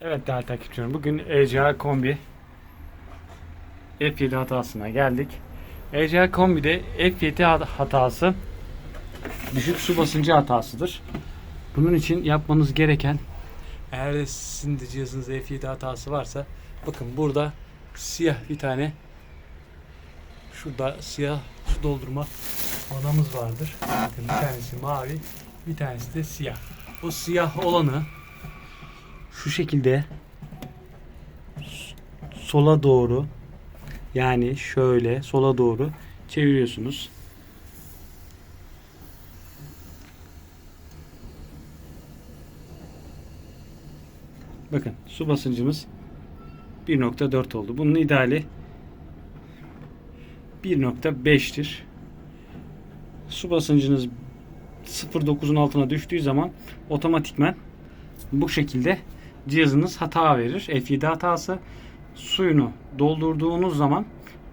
Evet değerli takipçilerim bugün ECA Kombi F7 hatasına geldik. ECA Kombi'de F7 hat- hatası düşük su basıncı hatasıdır. Bunun için yapmanız gereken eğer sizin de cihazınızda F7 hatası varsa bakın burada siyah bir tane şurada siyah su doldurma vanamız vardır. Bakın bir tanesi mavi bir tanesi de siyah. O siyah olanı şu şekilde sola doğru yani şöyle sola doğru çeviriyorsunuz. Bakın su basıncımız 1.4 oldu. Bunun ideali 1.5'tir. Su basıncınız 0.9'un altına düştüğü zaman otomatikmen bu şekilde cihazınız hata verir. F7 hatası suyunu doldurduğunuz zaman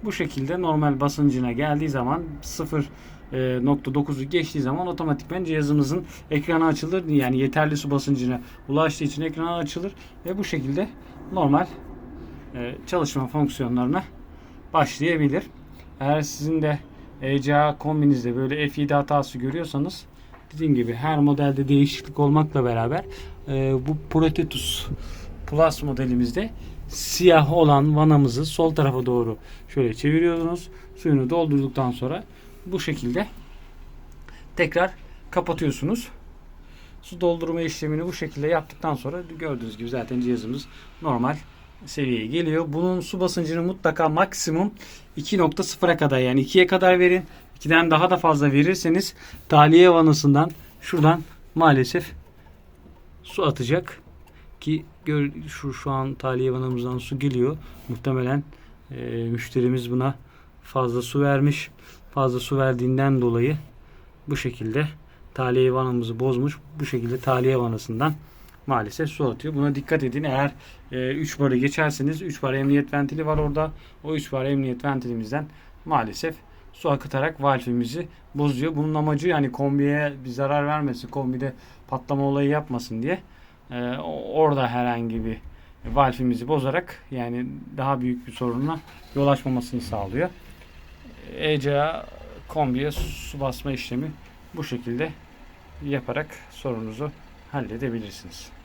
bu şekilde normal basıncına geldiği zaman 0.9'u geçtiği zaman otomatikmen cihazımızın ekranı açılır. Yani yeterli su basıncına ulaştığı için ekranı açılır ve bu şekilde normal e, çalışma fonksiyonlarına başlayabilir. Eğer sizin de ECA kombinizde böyle F7 hatası görüyorsanız dediğim gibi her modelde değişiklik olmakla beraber e, bu Protetus Plus modelimizde siyah olan vanamızı sol tarafa doğru şöyle çeviriyorsunuz. Suyunu doldurduktan sonra bu şekilde tekrar kapatıyorsunuz. Su doldurma işlemini bu şekilde yaptıktan sonra gördüğünüz gibi zaten cihazımız normal seviyeye geliyor. Bunun su basıncını mutlaka maksimum 2.0'a kadar yani 2'ye kadar verin. 2'den daha da fazla verirseniz tahliye vanasından şuradan maalesef su atacak ki gör, şu şu an tahliye vanamızdan su geliyor. Muhtemelen e, müşterimiz buna fazla su vermiş. Fazla su verdiğinden dolayı bu şekilde tahliye vanamızı bozmuş. Bu şekilde tahliye vanasından maalesef su atıyor. Buna dikkat edin. Eğer 3 barı geçerseniz 3 bar emniyet ventili var orada. O 3 bar emniyet ventilimizden maalesef su akıtarak valfimizi bozuyor. Bunun amacı yani kombiye bir zarar vermesin, kombide patlama olayı yapmasın diye e, orada herhangi bir valfimizi bozarak yani daha büyük bir sorunla yol açmamasını sağlıyor. ECA kombiye su basma işlemi bu şekilde yaparak sorunuzu halledebilirsiniz.